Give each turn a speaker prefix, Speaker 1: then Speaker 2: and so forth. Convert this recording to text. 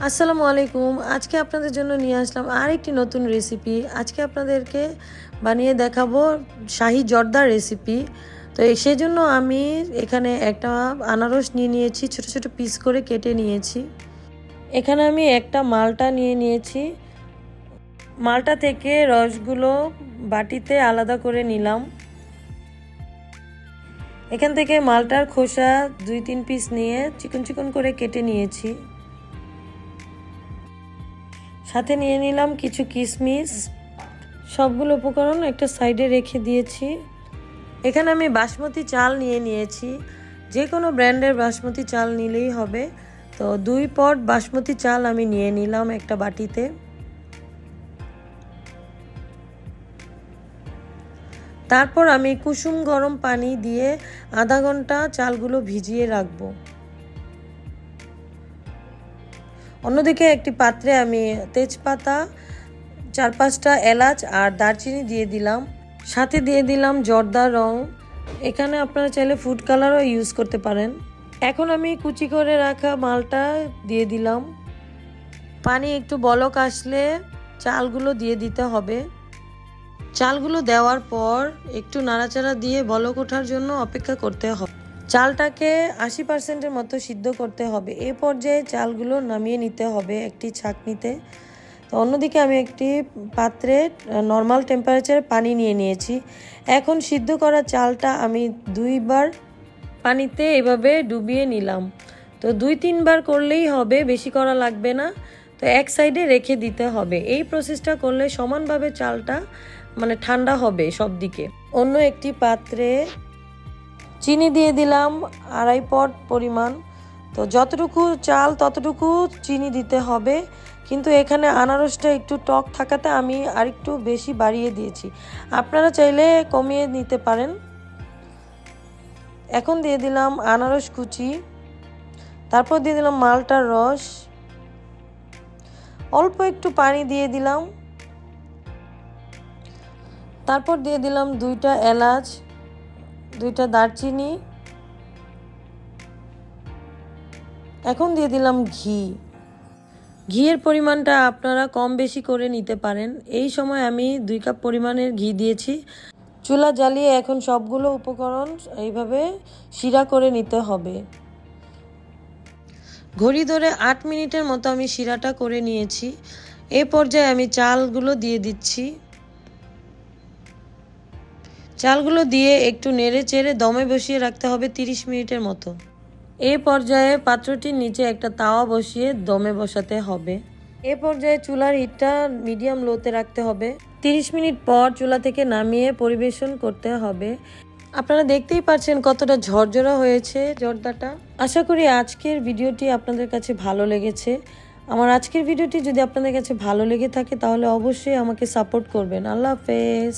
Speaker 1: আসসালামু আলাইকুম। আজকে আপনাদের জন্য নিয়ে আসলাম আরেকটি নতুন রেসিপি আজকে আপনাদেরকে বানিয়ে দেখাবো শাহি জর্দার রেসিপি তো এই- সেজন্য আমি এখানে একটা আনারস নিয়ে নিয়েছি, ছোট ছোট পিস করে কেটে নিয়েছি। এখানে আমি একটা মালটা নিয়ে নিয়েছি। মালটা থেকে রসগুলো বাটিতে আলাদা করে নিলাম। এখান থেকে মালটার খোসা দুই তিন পিস নিয়ে চিকন চিকন করে কেটে নিয়েছি। সাথে নিয়ে নিলাম কিছু কিশমিশ সবগুলো উপকরণ একটা সাইডে রেখে দিয়েছি। এখানে আমি বাসমতি চাল নিয়ে নিয়েছি। যে কোনো ব্র্যান্ডের বাসমতি চাল নিলেই হবে। তো দুই পট বাসমতি চাল আমি নিয়ে নিলাম একটা বাটিতে। তারপর আমি কুসুম গরম পানি দিয়ে আধা ঘণ্টা চালগুলো ভিজিয়ে রাখব। অন্যদিকে একটি পাত্রে আমি তেজপাতা, চার পাঁচটা এলাচ আর দারচিনি দিয়ে দিলাম। সাথে দিয়ে দিলাম জর্দা রং। এখানে আপনারা চাইলে ফুড কালারও ইউজ করতে পারেন। এখন আমি কুচি করে রাখা মালটা দিয়ে দিলাম। পানি একটু বলক আসলে চালগুলো দিয়ে দিতে হবে। চালগুলো দেওয়ার পর একটু নাড়াচাড়া দিয়ে বলক ওঠার জন্য অপেক্ষা করতে হবে। চালটাকে আশি পার্সেন্টের মতো সিদ্ধ করতে হবে। এ পর্যায়ে চালগুলো নামিয়ে নিতে হবে একটি ছাঁকনিতে। তো অন্যদিকে আমি একটি পাত্রে নর্মাল টেম্পারেচারে পানি নিয়ে নিয়েছি। এখন সিদ্ধ করা চালটা আমি দুইবার পানিতে এভাবে ডুবিয়ে নিলাম। তো দুই তিনবার করলেই হবে, বেশি করা লাগবে না। তো এক সাইডে রেখে দিতে হবে। এই প্রসেসটা করলে সমানভাবে চালটা মানে ঠান্ডা হবে সব দিকে অন্য একটি পাত্রে চিনি দিয়ে দিলাম, আড়াই পট পরিমাণ। তো যতটুকু চাল, ততটুকু চিনি দিতে হবে। কিন্তু এখানে আনারসটা একটু টক থাকাতে আমি আরেকটু বেশি বাড়িয়ে দিয়েছি। আপনারা চাইলে কমিয়ে নিতে পারেন। এখন দিয়ে দিলাম আনারস কুচি। তারপর দিয়ে দিলাম মালটার রস। অল্প একটু পানি দিয়ে দিলাম। তারপর দিয়ে দিলাম দুইটা এলাচ। দুইটা দারচিনি। এখন দিয়ে দিলাম ঘি। ঘিয়ের পরিমাণটা আপনারা কম বেশি করে নিতে পারেন। এই সময় আমি দুই কাপ পরিমাণের ঘি দিয়েছি। চুলা জ্বালিয়ে এখন সবগুলো উপকরণ এইভাবে শিরা করে নিতে হবে। ঘড়ি ধরে আট মিনিটের মতো আমি শিরাটা করে নিয়েছি। এ পর্যায়ে আমি চালগুলো দিয়ে দিচ্ছি। চালগুলো দিয়ে একটু নেড়ে চেড়ে দমে বসিয়ে রাখতে হবে তিরিশ মিনিটের মতো। এ পর্যায়ে পাত্রটির নিচে একটা তাওয়া বসিয়ে দমে বসাতে হবে। এ পর্যায়ে চুলার হিটটা মিডিয়াম লোতে রাখতে হবে। তিরিশ মিনিট পর চুলা থেকে নামিয়ে পরিবেশন করতে হবে। আপনারা দেখতেই পাচ্ছেন কতটা ঝরঝরা হয়েছে জর্দাটা। আশা করি আজকের ভিডিওটি আপনাদের কাছে ভালো লেগেছে। আমার আজকের ভিডিওটি যদি আপনাদের কাছে ভালো লেগে থাকে তাহলে অবশ্যই আমাকে সাপোর্ট করবেন। আল্লাহ হাফেজ।